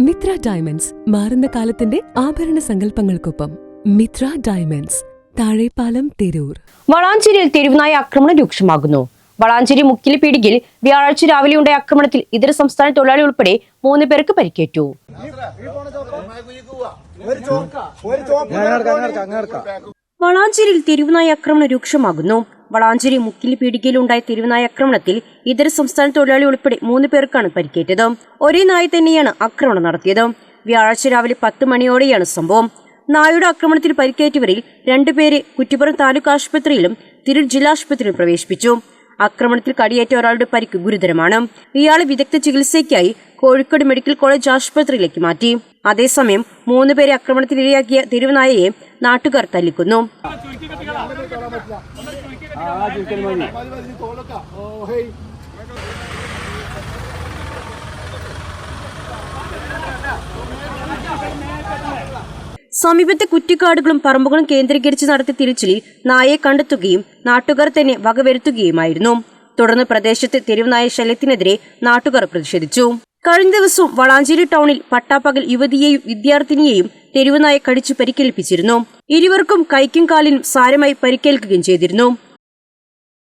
Mitra diamonds മാറുന്ന കാലത്തിന്റെ ആഭരണ സങ്കല്പങ്ങൾക്കൊപ്പം മിത്ര ഡയമണ്ട്സ് താഴെപ്പാലം തിരൂർ. വളാഞ്ചേരിയിൽ തെരുവുനായ ആക്രമണം രൂക്ഷമാകുന്നു. വളാഞ്ചേരി മുക്കിലെ പീടികിൽ വ്യാഴാഴ്ച രാവിലെ ഉണ്ടായ ആക്രമണത്തിൽ ഇതര സംസ്ഥാന തൊഴിലാളി ഉൾപ്പെടെ മൂന്ന് പേർക്ക് പരിക്കേറ്റു. വളാഞ്ചേരിയിൽ തെരുവുനായ ആക്രമണം രൂക്ഷമാകുന്നു. വളാഞ്ചേരി മുക്കിൽ പീടികയിലുണ്ടായ തിരുവനായ ആക്രമണത്തിൽ ഇതര സംസ്ഥാന തൊഴിലാളി ഉൾപ്പെടെ മൂന്ന് പേർക്കാണ് പരിക്കേറ്റത്. ഒരേ നായ തന്നെയാണ് ആക്രമണം നടത്തിയത്. വ്യാഴാഴ്ച രാവിലെ പത്ത് മണിയോടെയാണ് സംഭവം. നായയുടെ ആക്രമണത്തിൽ പരിക്കേറ്റവരിൽ രണ്ടുപേരെ കുറ്റിപ്പുറം താലൂക്ക് ആശുപത്രിയിലും തിരൂർ ജില്ലാശുപത്രിയിലും പ്രവേശിപ്പിച്ചു. ആക്രമണത്തിൽ കടിയേറ്റ ഒരാളുടെ പരിക്ക് ഗുരുതരമാണ്. ഇയാളെ വിദഗ്ധ ചികിത്സയ്ക്കായി കോഴിക്കോട് മെഡിക്കൽ കോളേജ് ആശുപത്രിയിലേക്ക് മാറ്റി. അതേസമയം മൂന്നുപേരെ ആക്രമണത്തിനിരയാക്കിയ തെരുവുനായയെ നാട്ടുകാർ തല്ലിക്കുന്നു. സമീപത്തെ കുറ്റിക്കാടുകളും പറമ്പുകളും കേന്ദ്രീകരിച്ച് നടത്തിയ തിരച്ചിലിൽ നായയെ കണ്ടെത്തുകയും നാട്ടുകാർ തന്നെ വകവരുത്തുകയുമായിരുന്നു. തുടർന്ന് പ്രദേശത്ത് തെരുവുനായ ശല്യത്തിനെതിരെ നാട്ടുകാർ പ്രതിഷേധിച്ചു. കഴിഞ്ഞ ദിവസം വളാഞ്ചേരി ടൗണിൽ പട്ടാപ്പകൽ യുവതിയെയും വിദ്യാർത്ഥിനിയെയും തെരുവുനായ കടിച്ചു പരിക്കേൽപ്പിച്ചിരുന്നു. ഇരുവർക്കും കൈക്കും കാലിനും സാരമായി പരിക്കേൽക്കുകയും ചെയ്തിരുന്നു.